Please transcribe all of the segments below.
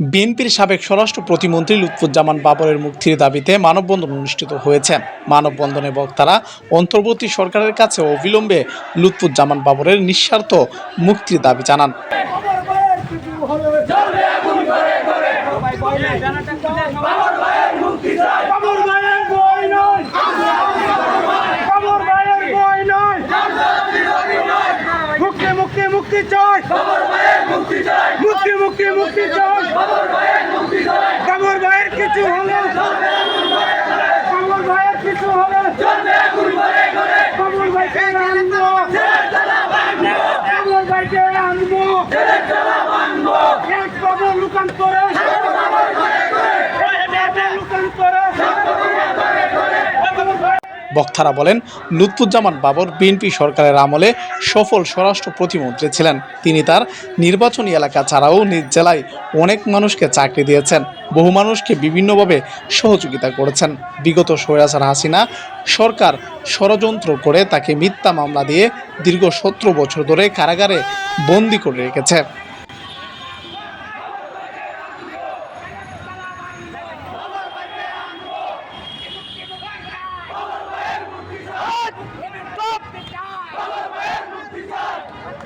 বিএনপির সাবেক স্বরাষ্ট্র প্রতিমন্ত্রী লুৎফুজ্জামান বাবরের মুক্তির দাবিতে মানববন্ধন অনুষ্ঠিত হয়েছে। মানববন্ধনে বক্তারা অন্তর্বর্তী সরকারের কাছে অবিলম্বে লুৎফুজ্জামান বাবরের নিঃস্বার্থ মুক্তির দাবি জানান। কামর বক্তারা বলেন, লুৎফুজ্জামান বাবর বিএনপি সরকারের আমলে সফল স্বরাষ্ট্র প্রতিমন্ত্রী ছিলেন। তিনি তার নির্বাচনী এলাকা ছাড়াও নিজ জেলায় অনেক মানুষকে চাকরি দিয়েছেন। বহু মানুষকে বিভিন্নভাবে সহযোগিতা করেছেন। বিগত সৈরাসার হাসিনা সরকার ষড়যন্ত্র করে তাকে মিথ্যা মামলা দিয়ে দীর্ঘ সতেরো বছর ধরে কারাগারে বন্দি করে রেখেছে।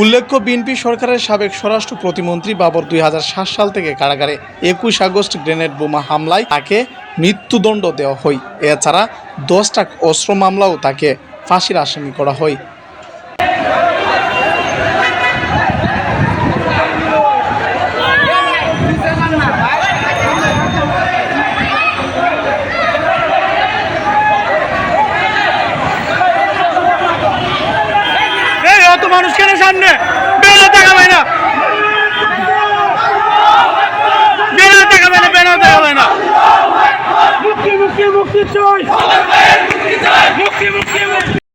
উল্লেখ্য, বিএনপি সরকারের সাবেক স্বরাষ্ট্র প্রতিমন্ত্রী বাবর দুই হাজার সাত সাল থেকে কারাগারে একুশ আগস্ট গ্রেনেড বোমা হামলায় তাকে মৃত্যুদণ্ড দেওয়া হয়। এছাড়া দশটা অস্ত্র মামলাও তাকে ফাঁসির আসামি করা হয়। মানুষ কেন সামনে বেলা দেখাবে না বেলা দেখাবে না বেলা না মুক্তি মুক্তি মুক্তি চাই মুক্তি মুক্তি